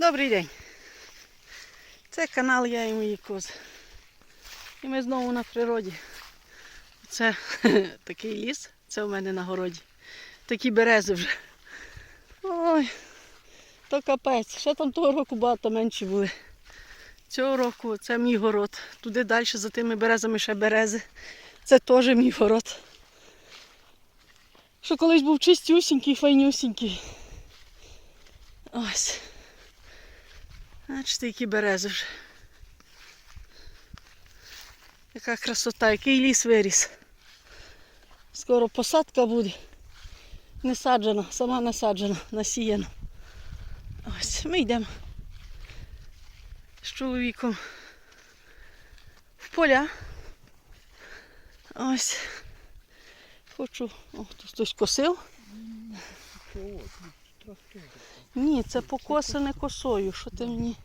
Добрий день. Це канал Я і мої кози. І ми знову на природі. Це такий ліс, це у мене на городі. Такі берези вже. Ой, то капець. Ще там того року багато менші були. Цього року це мій город. Туди далі за тими березами ще берези. Це теж мій город. Що колись був чистюсінький, файнюсінький. Ось. Бачите, які берези вже. Яка красота, який ліс виріс. Скоро посадка буде. Не саджена, сама не саджена, насіяна. Ось, ми йдемо з чоловіком в поля. Ось. Хочу. О, тут хтось косив. Ні, це покосене косою. Що ти мені?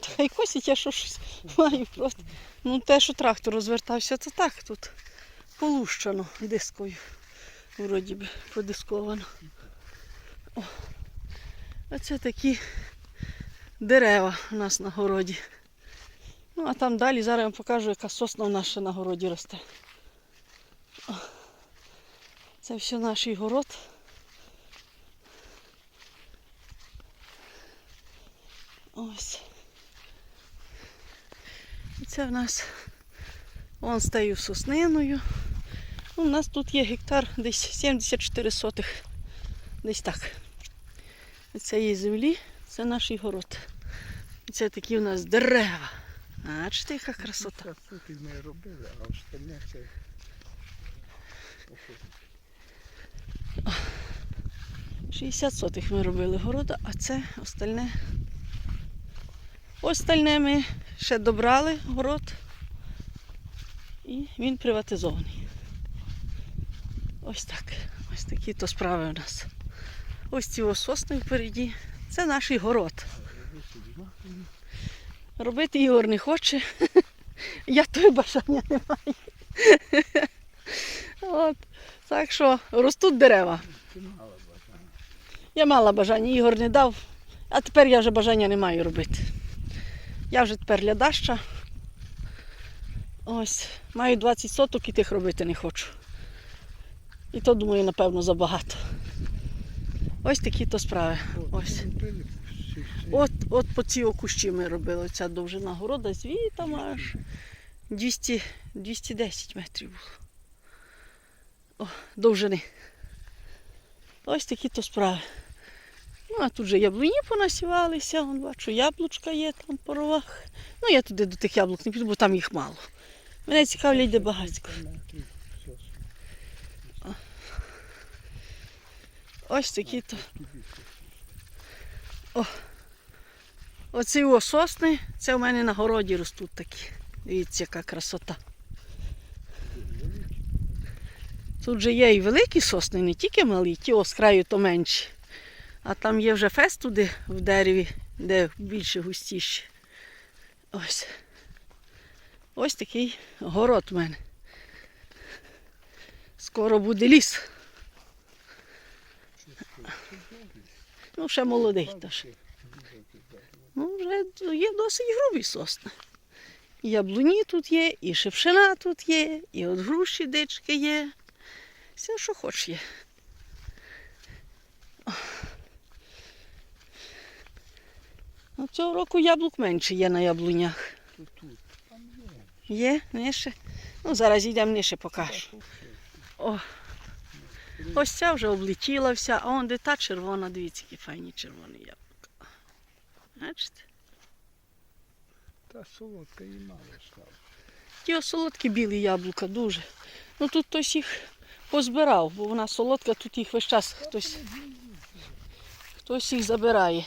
Та й косить, я що щось маю просто. Ну те, що трактор розвертався, то так тут полущено дискою. Вроді би подисковано. О. Оце такі дерева у нас на городі. Ну, а там далі зараз я вам покажу, яка сосна у нас на городі росте. О. Це все наш город. Ось. І це в нас вон стаю сосниною. Ну, У нас тут є гектар десь 74 сотих. Десь так. Це є землі, це наш город. Це такі у нас дерева. Бачите, яка красота. Ми робили, а остальне це. 60 сотих ми робили города, а це остальне. Остальне ми ще добрали город. І він приватизований. Ось так. Ось такі то справи у нас. Ось ці ось сосни впереді. Це наш город. Робити Ігор не хоче. Я тої бажання не маю. От. Так що ростуть дерева. Я мала бажання, Ігор не дав, а тепер я вже бажання не маю робити. Я вже тепер лядаща. Ось, маю 20 соток і тих робити не хочу. І то, думаю, напевно, забагато. Ось такі то справи. Ось. От, от по ці окущі ми робили. Ця довжина города звітом аж 200, 210 метрів було. О, довжини. Ось такі то справи. Ну, а тут же яблуні понасівалися, Вон, бачу, яблучка є там по ровах. Ну, я туди до тих яблук не піду, бо там їх мало. Мене цікавлять, де багатько. Ось такі то. Тобі Оці о сосни, це у мене на городі ростуть такі. Дивіться, яка красота. Тут же є і великі сосни, не тільки малі, ті о, з краю то менші. А там є вже фест туди в дереві, де більше густіші. Ось. Ось такий город у мене. Скоро буде ліс. Ну, ще молодий теж. Ну, вже є досить грубі сосни. І яблуні тут є, і шипшина тут є, і от груші дички є. Все, що хоч є. О. Ну, цього року яблук менше є на яблунях. Є. Є, нижче. Ну, зараз йдемо нижче покажу. О. Ось ця вже облетіла вся, а он де та червона, дивіться, які файні червоні яблука. Бачите? Та солодка і мало стало. Ті солодкі білі яблука дуже. Ну тут хтось їх позбирав, бо вона солодка, тут їх весь час хтось, хтось їх забирає.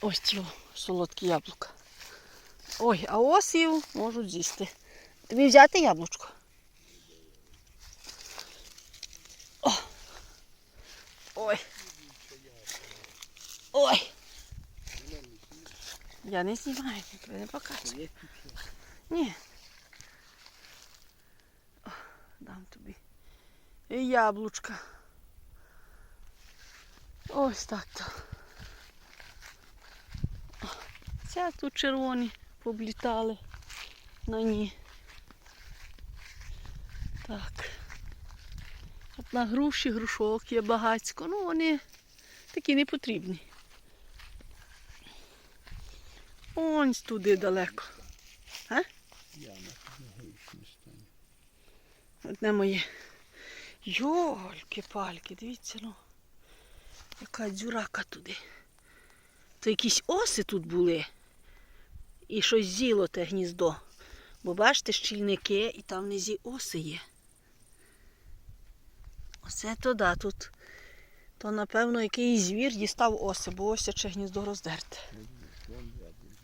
Ось о, солодкі яблука. Ой, а осів можуть з'їсти. Тобі взяти яблучко? О. Ой. Ой. Я не знімаю, тобі не показую. Ні. О, дам тобі. І яблучка. Ось так то. Це тут червоні пооблітали на ній. Так. От на груші, грушок є багацько. Ну, вони такі не потрібні. Ось туди далеко. Стані. Одне моє. Йольки-пальки, дивіться, ну. Яка дзюрака туди. То якісь оси тут були. І щось з'їло те гніздо. Бо бачите, щільники і там внизі оси є. Оце то да, тут. То, напевно, якийсь звір дістав оси, бо осяче гніздо роздерте.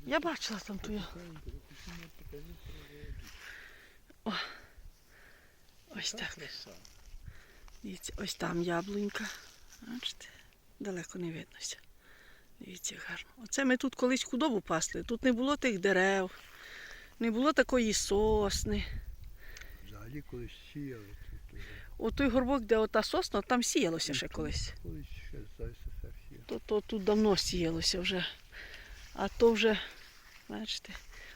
Я бачила там ту. я- Ось так. Дивіться, ось там яблунька. Бачите, далеко не виднося. Дивіться, гарно. Оце ми тут колись худобу пасли. Тут не було тих дерев, не було такої сосни. Взагалі колись сіяли тут. уже. От той горбок, де ота сосна, там сіялося ще колись. Колись ще СССР сіяли. То, то тут давно сіялося вже. А то вже, бачите,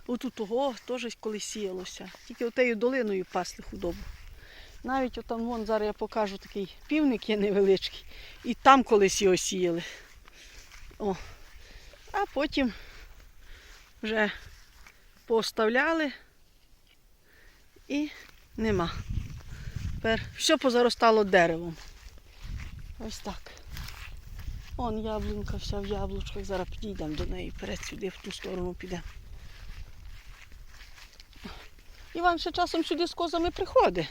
отут того теж колись сіялося. Тільки отею долиною пасли худобу. Навіть отам вон зараз я покажу такий півник є невеличкий. І там колись його сіяли. О. А потім вже поставляли і нема. Тепер все позаростало деревом. Ось так. Он яблунька вся в яблучках. Зараз підійдемо до неї, перед сюди, в ту сторону підемо. Іван ще часом сюди з козами приходить.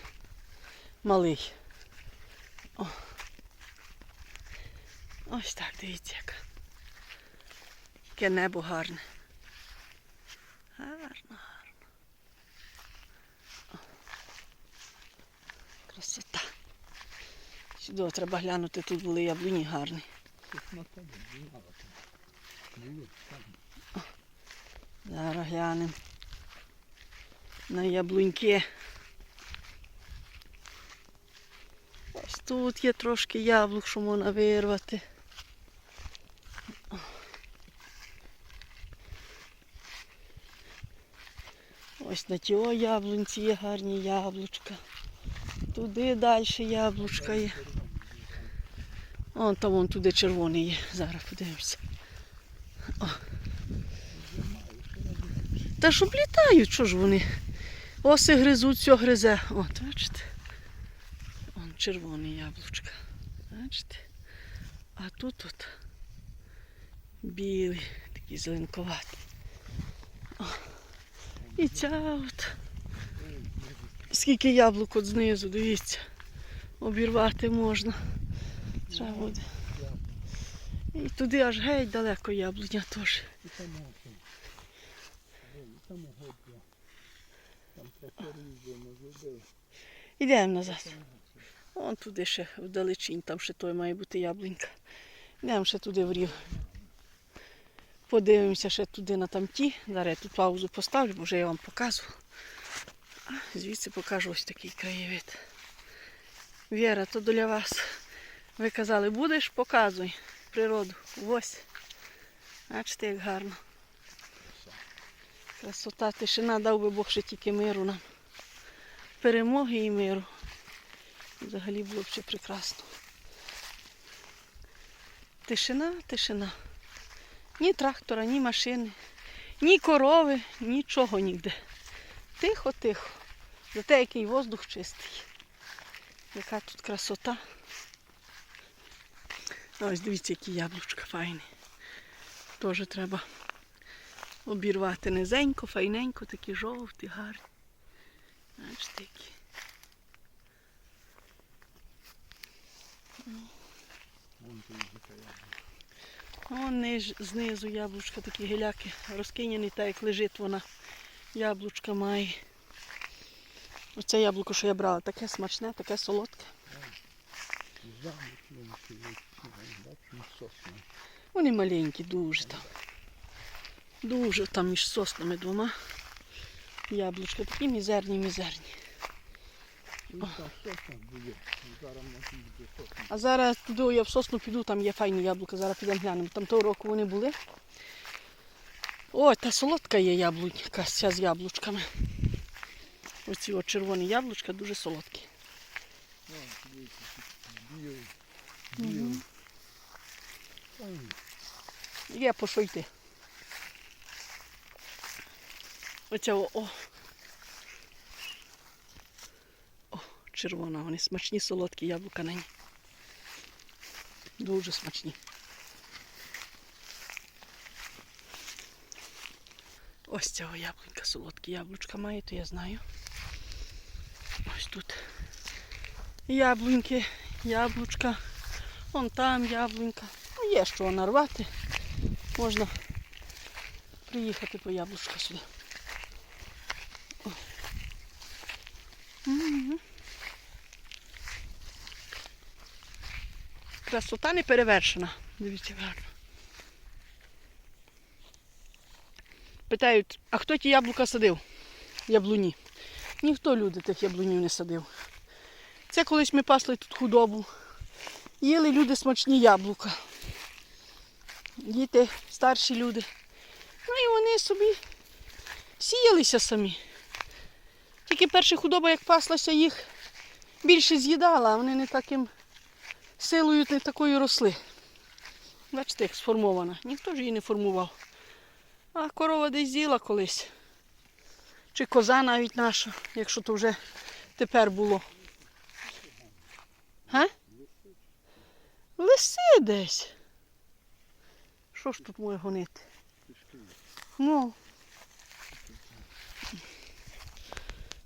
Малий. О. Ось так, дивіться, яка. Яке небо гарне. Гарно, гарно. О. Красота. Сюди треба глянути, тут були яблуні гарні. Там. Зараз глянемо на яблуньки. Ось тут є трошки яблук, що можна вирвати. Ось тіо яблунці є гарні яблучка. Туди далі яблучка є. Вон там вон туди червоний є. Зараз подивимося. Та ж облітають, що ж вони? Оси гризуть, все гризе. От, бачите? Вон червоне яблучка. Бачите? А тут от білий, такий зеленковатий. І ця от. Скільки яблук от знизу, дивіться. Обірвати можна. Треба буде. І туди аж геть далеко яблуня теж. Ідемо назад. Вон туди ще вдалечінь, там ще той має бути яблунька. Йдемо ще туди в рів. Подивимося ще туди на тамті. Зараз я тут паузу поставлю, бо вже я вам показувала. А звідси покажу ось такий краєвид. Віра, то для вас. Ви казали, будеш, показуй природу. Ось. Бачите, як гарно. Красота, тишина, дав би Бог ще тільки миру нам. Перемоги і миру. Взагалі було б ще прекрасно. Тишина, тишина. Ні трактора, ні машини, ні корови, нічого ніде. Тихо, тихо. Зате який воздух чистий. Яка тут красота. Ось дивіться, які яблучка файні. Теж треба обірвати низенько, файненько, такі жовті, гарні. Бачите, які. Вон така яблука. Вон ниж, знизу яблучка, такі гіляки розкиняні, так як лежить вона. Яблучка має. Оце яблуко, що я брала, таке смачне, таке солодке. Вони маленькі, дуже там. Дуже там між соснами двома. Яблучка такі мізерні, мізерні. І та сосна буде. Зараз можна буде сосна. А зараз туди я в сосну піду, там є файні яблука, зараз підемо глянемо. Там того року вони були. Ой, та солодка є яблунька, ця з яблучками. Оці от червоні яблучка дуже солодкі. Є по що йти. О, о. О, червона, вони смачні, солодкі яблука на ній. Дуже смачні. Ось цього яблунька, солодкі яблучка має, то я знаю. Ось тут яблуньки, яблучка. Вон там яблунька. Ну, є що нарвати. Можна приїхати по яблучка сюди. О. Красота не перевершена. Дивіться гарно. Питають, а хто ті яблука садив? Яблуні. Ніхто люди тих яблунів не садив. Це колись ми пасли тут худобу. Їли люди смачні яблука діти, старші люди. Ну і вони собі сіялися самі. Тільки перша худоба, як паслася, їх більше з'їдала, а вони не таким силою, не такою росли. Бачите, як сформована. Ніхто ж її не формував. А корова десь з'їла колись. Чи коза навіть наша, якщо то вже тепер було. Га? Лиси десь. Що ж тут може гонити? Ну.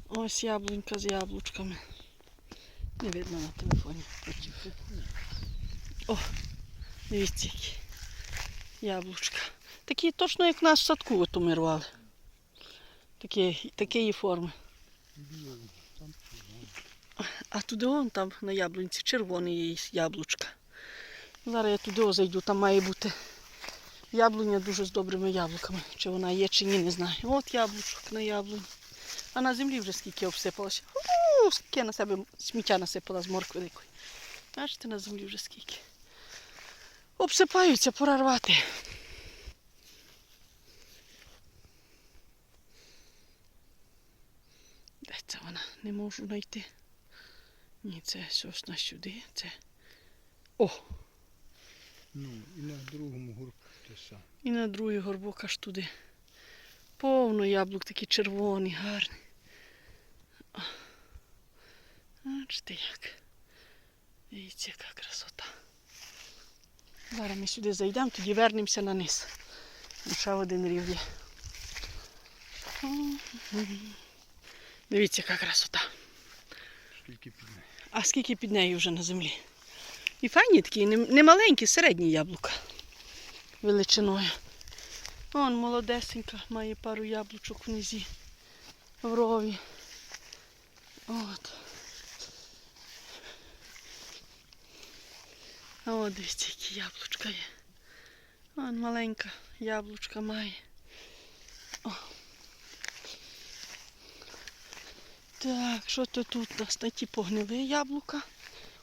Ось яблунька з яблучками. Не видно на телефоні. О, дивіться які. Яблучка. Такі точно як в нас в садку ото ми рвали. Такі, такої форми. А туди вон там на яблунці червоне яблучка. Зараз я туди зайду, там має бути яблуня дуже з добрими яблуками. Чи вона є, чи ні, не знаю. От яблучок на яблуні. А на землі вже скільки обсипалося. У, скільки на себе сміття насипала з моркви великої. Бачите, на землі вже скільки. Обсипаються, пора рвати. Де це вона? Не можу знайти. Ні, це сосна сюди. Це. О! Ну, і на другому гурку те саме. І на другий горбок аж туди. Повно яблук такі червоні, гарні. Бачите як. Дивіться, яка красота. Зараз ми сюди зайдемо, тоді вернемося на низ. Ще один рів є. Дивіться, яка красота. Скільки підне. А скільки під нею вже на землі? І файні такі, не, маленькі, середні яблука величиною. Вон молодесенька, має пару яблучок в низі, в рові. От. От дивіться, які яблучка є. Вон маленька яблучка має. О. Так, що то тут у нас на ті погнили яблука?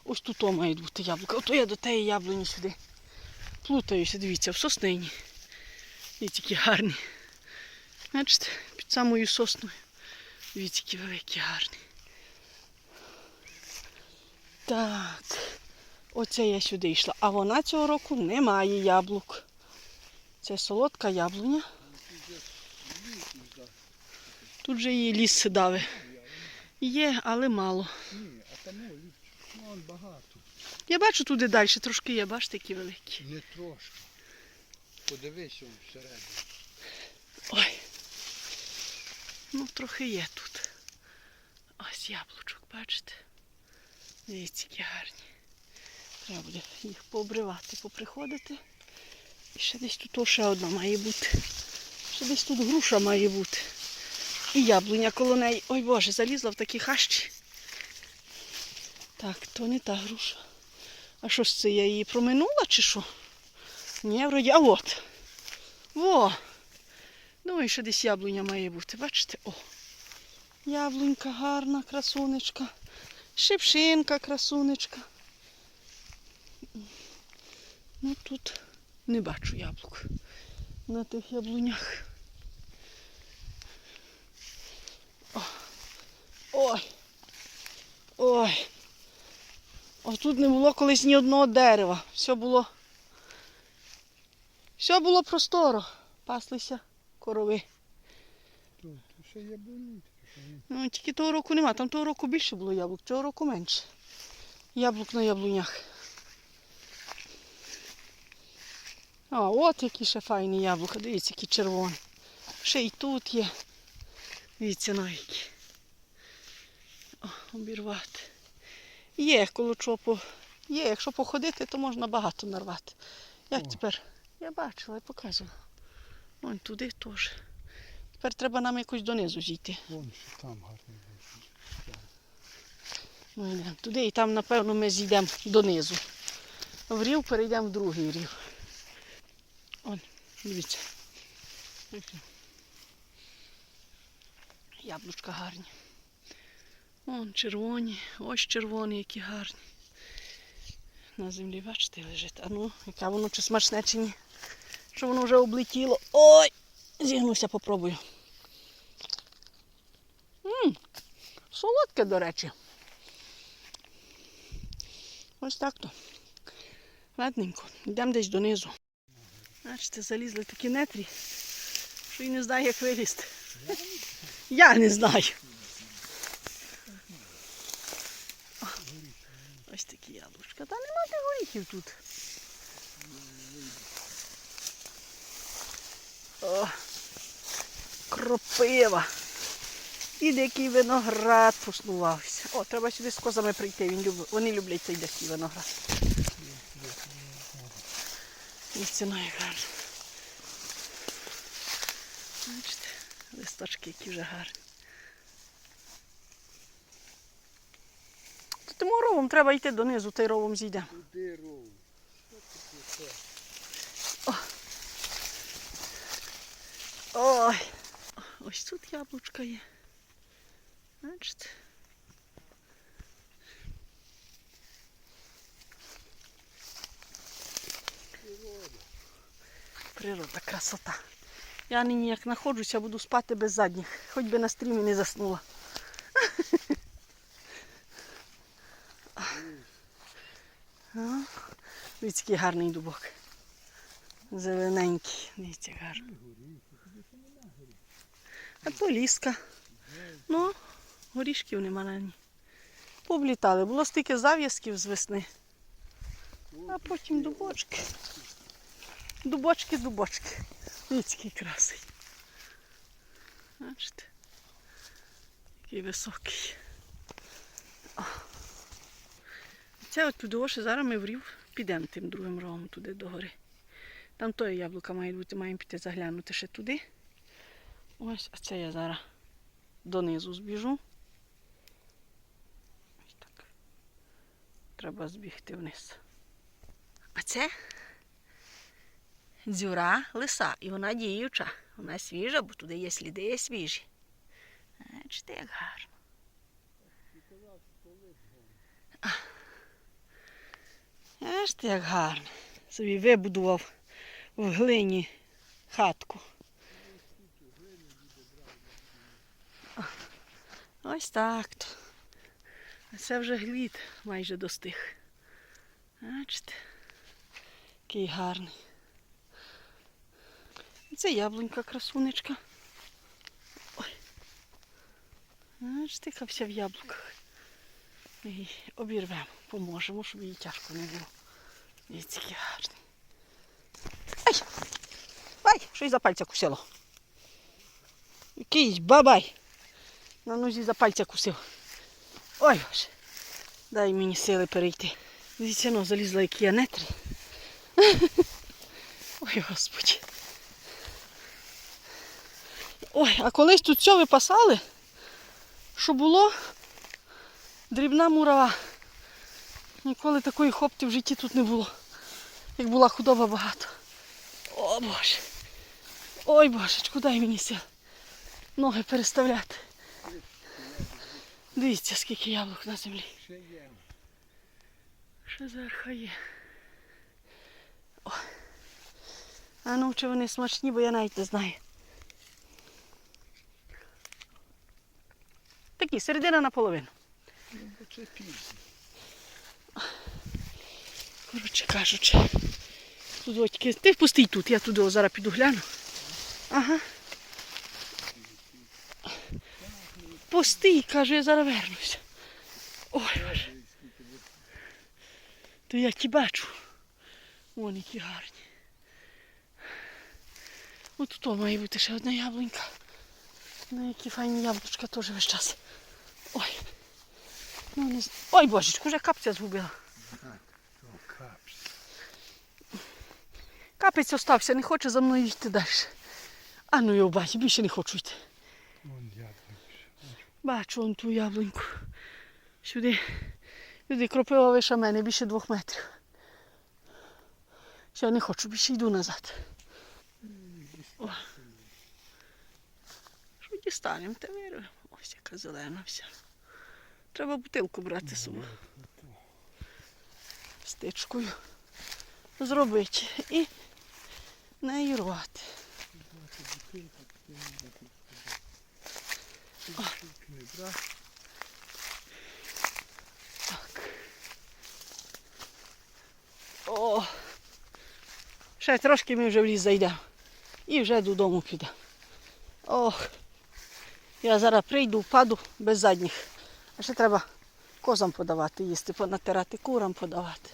Ось тут о мають бути яблука. Ото я до тієї яблуні сюди. Плутаюся, дивіться, в соснині. Дивіться, які гарні. Бачите, під самою сосною. Дивіться, які великі гарні. Так. Оце я сюди йшла. А вона цього року не має яблук. Це солодка яблуня. Тут же її ліс дави. Є, але мало. Ні, а там. Багато. Я бачу туди далі, трошки є, бачите, які великі. Не трошки. Подивися всередину. Ой. Ну, трохи є тут. Ось яблучок, бачите? Дивіться, які гарні. Треба буде їх пообривати, поприходити. І ще десь тут ще одна має бути. Ще десь тут груша має бути. І яблуня коло неї. Ой Боже, залізла в такі хащі. Так, то не та груша. А що ж це? Я її проминула чи що? Ні, вроді, а от. Во! Думаю, що десь яблуня має бути. Бачите? О. Яблунька гарна, красунечка. Шипшинка, красунечка. Ну тут не бачу яблук на тих яблунях. Ой! Ой! Ось тут не було колись ні одного дерева. Все було все було просторо. Паслися корови. Тут ще. Ну, Тільки того року нема. Там того року більше було яблук, цього року менше. Яблук на яблунях. А, от які ще файні яблука. Дивіться, які червоні. Ще й тут є. Дивіться на які. О, обірвати. Є коло чого. Є, якщо походити, то можна багато нарвати. Як О. тепер? Я бачила, я показувала. Вон туди теж. Тепер треба нам якось донизу зійти. Вон ще там гарний. Ми йдемо туди і там, напевно, ми зійдемо донизу. В рів перейдемо в другий рів. Дивіться. Яблучка гарні. Вон червоні, ось червоні, які гарні. На землі, бачите, лежить. А ну, яке воно чи смачне, чи ні. Що воно вже облетіло. Ой! Зігнуся, попробую. М, солодке, до речі. Ось так то. Ладненько, йдемо десь донизу. Бачите, залізли такі нетрі, що і не знаю, як вилізти. Я не знаю. Ось такі яблучка. Та нема де горіхів тут. О, кропива. І дикий виноград поснувався. О, треба сюди з козами прийти. Вони люблять цей дикий виноград. Істинно як гарно. Бачите, листочки які вже гарні. То тим ровом треба йти донизу, той ровом зійдемо. Куди ров? Що таке це? Ой. Ось тут яблучка є. Бачите? Природа, красота. Я нині як знаходжуся, буду спати без задніх. Хоч би на стрімі не заснула. Дивіться, який гарний дубок. Зелененький. Дивіться, гарно. А то ліска. Ну, горішків нема на ній. Повлітали. Було стільки зав'язків з весни. А потім дубочки. Дубочки, дубочки. Дивіться, красий. Бачите? Який високий. О. Це от туди зараз ми в рів підемо тим другим ровом туди до гори. Там тої яблука має бути, маємо піти заглянути ще туди. Ось, а це я зараз донизу збіжу. Ось так. Треба збігти вниз. А це дзюра лиса. І вона діюча. Вона свіжа, бо туди є сліди свіжі. Бачите, як гарно. Бачите, як гарно. Собі вибудував в глині хатку. Ось так то. А це вже глід майже достиг. Бачите? Який гарний. І Це яблунька красунечка. Ой. Бачите, яка вся в яблуках. Її обірвемо, поможемо, щоб їй тяжко не було. Дивіться, який гарний. Ай! Ай, щось за пальця кусило. Якийсь бабай. На нозі за пальця кусив. Ой боже. Дай мені сили перейти. Дивіться, ну, залізла які я нетрі. Ой, господи. Ой, а колись тут все випасали, що було дрібна мурава. Ніколи такої хопти в житті тут не було. Як була худоба багато. О боже. Ой божечку, дай мені сил. Ноги переставляти. Дивіться, скільки яблук на землі. Є. Ще зверху є. О. А ну, чи вони смачні, бо я навіть не знаю. Такі середина наполовину. Ну, це пізно. Коротше кажучи. Тут Ти пустий тут, я туди зараз піду гляну. Ага. Пустий, каже, я зараз вернуся. Ой, боже. То я ті бачу. Вон які гарні. От тут має бути ще одна яблунька. Ну, які файні яблучка теж весь час. Ой. Ну, не... Ой, божечку, вже капця згубила. Капець остався, не хоче за мною йти далі. А ну його бачу, більше не хочу йти. Бачу он ту яблуньку. Сюди. Сюди кропива вище мене, більше двох метрів. Все, не хочу, більше йду назад. О. Що дістанемо, те вирвемо. Ось яка зелена вся. Треба бутилку брати з собою. Стичкою. Зробити. І нею рвати. Так. О! Ще трошки ми вже в ліс зайдемо. І вже додому підемо. Ох. Я зараз прийду, впаду без задніх. А ще треба козам подавати, їсти, понатирати, курам подавати.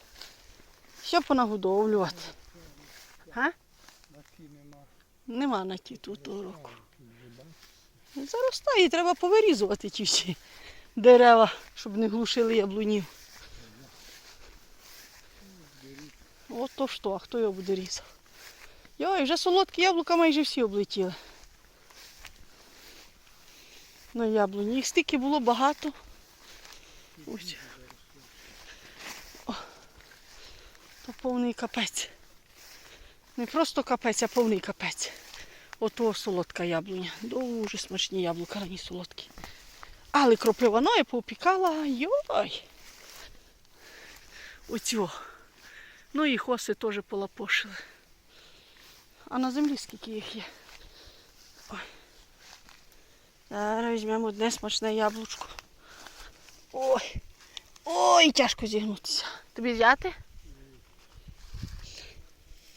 Що понагодовлювати? А? Нема. На ті тут року. Заростає, треба повирізувати ті всі дерева, щоб не глушили яблунів. От то що, а хто його буде різав? Йой, вже солодкі яблука майже всі облетіли. На яблуні. Їх стільки було багато. Ось. То повний капець. Не просто капець, а повний капець. Ото солодка яблуня. Дуже смачні яблука, рані солодкі. Але кропива ну, я поопікала. Йой. Оцю. Ну і хоси теж полапошили. А на землі скільки їх є. Ой. Зараз візьмемо одне смачне яблучко. Ой. Ой, тяжко зігнутися. Тобі взяти?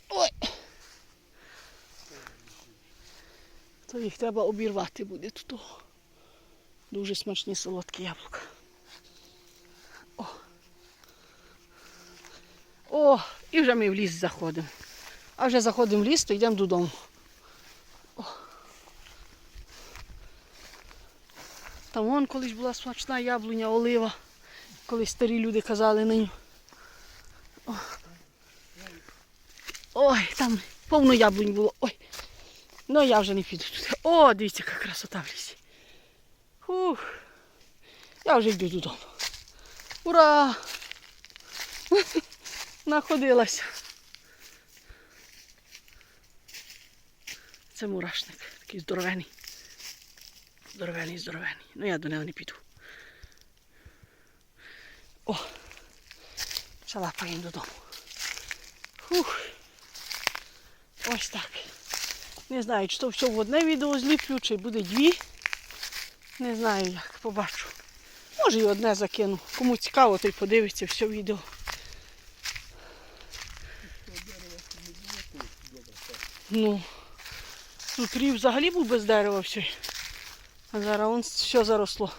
Ой. То їх треба обірвати буде тут. Дуже смачні солодкі яблука. О. О, і вже ми в ліс заходимо. А вже заходимо в ліс, то йдемо додому. Там вон колись була смачна яблуня, олива. Колись старі люди казали на нього. Ой, там повно яблунь було. Ой. Ну я вже не піду туди. О, дивіться, яка красота в лісі. Фух. Я вже йду додому. Ура! Находилася. Це мурашник, такий здоровений. Здоровений, здоровений. Ну я до нього не піду. О! Шалапаємо додому. Фух. Ось так. Не знаю, чи то все в одне відео зліплю, чи буде дві. Не знаю як, побачу. Може і одне закину. Кому цікаво, той подивиться все відео. Ну, тут рів взагалі був без дерева все. А зараз вон все заросло.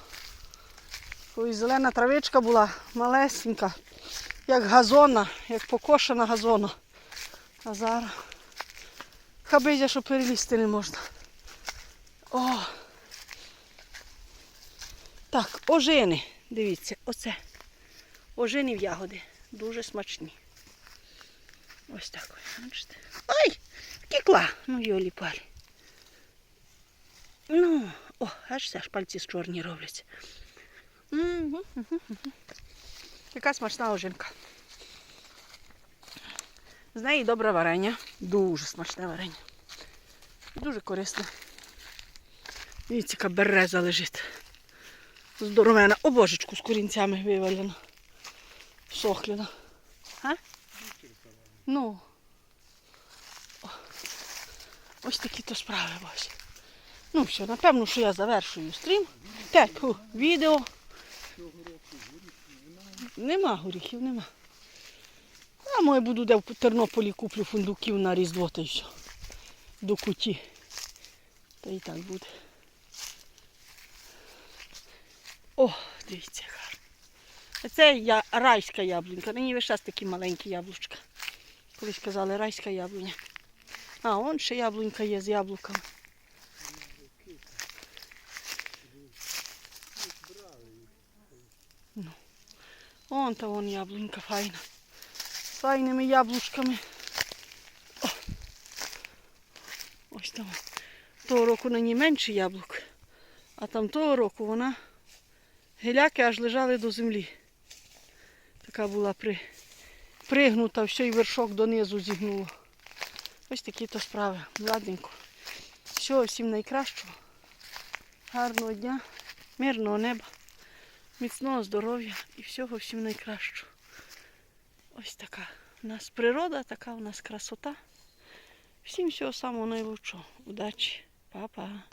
Колись зелена травичка була малесенька, як газона, як покошена газона. А зараз хабизя, що перелізти не можна. О! Так, ожини. Дивіться, оце. Ожини в ягоди. Дуже смачні. Ось так. Бачите? Ой! Втекла. Ну, йолі палі. Ну, о, аж все, аж пальці з чорні мгм. Яка смачна ожинка. З неї добре варення. Дуже смачне варення. Дуже корисне. Дивіться, яка береза лежить. Здоровена. О, божечку, з корінцями вивалена. Сохлена. А? Ну. Ось такі то справи ось. Ну все, напевно, що я завершую стрім. Так, у, відео. Нема горіхів, нема. А моє буду де в Тернополі куплю фундуків на Різдво та й все. До куті. Та і так буде. О, дивіться, гарно. Це я, райська яблунька. Мені весь час такі маленькі яблучка. Колись казали райська яблуня. А, он ще яблунька є з яблуками. Ну. Вон та вон яблунька файна. З файними яблучками. О. Ось там. Того року на ній менше яблук. А там того року вона гіляки аж лежали до землі. Така була при... пригнута, все і вершок донизу зігнуло. Ось такі то справи. Ладненько. Всього всім найкращого. Гарного дня, мирного неба, міцного здоров'я і всього всім найкращого. Ось така у нас природа, така у нас красота. Всім всього самого найлучшого. Удачі. Па-па.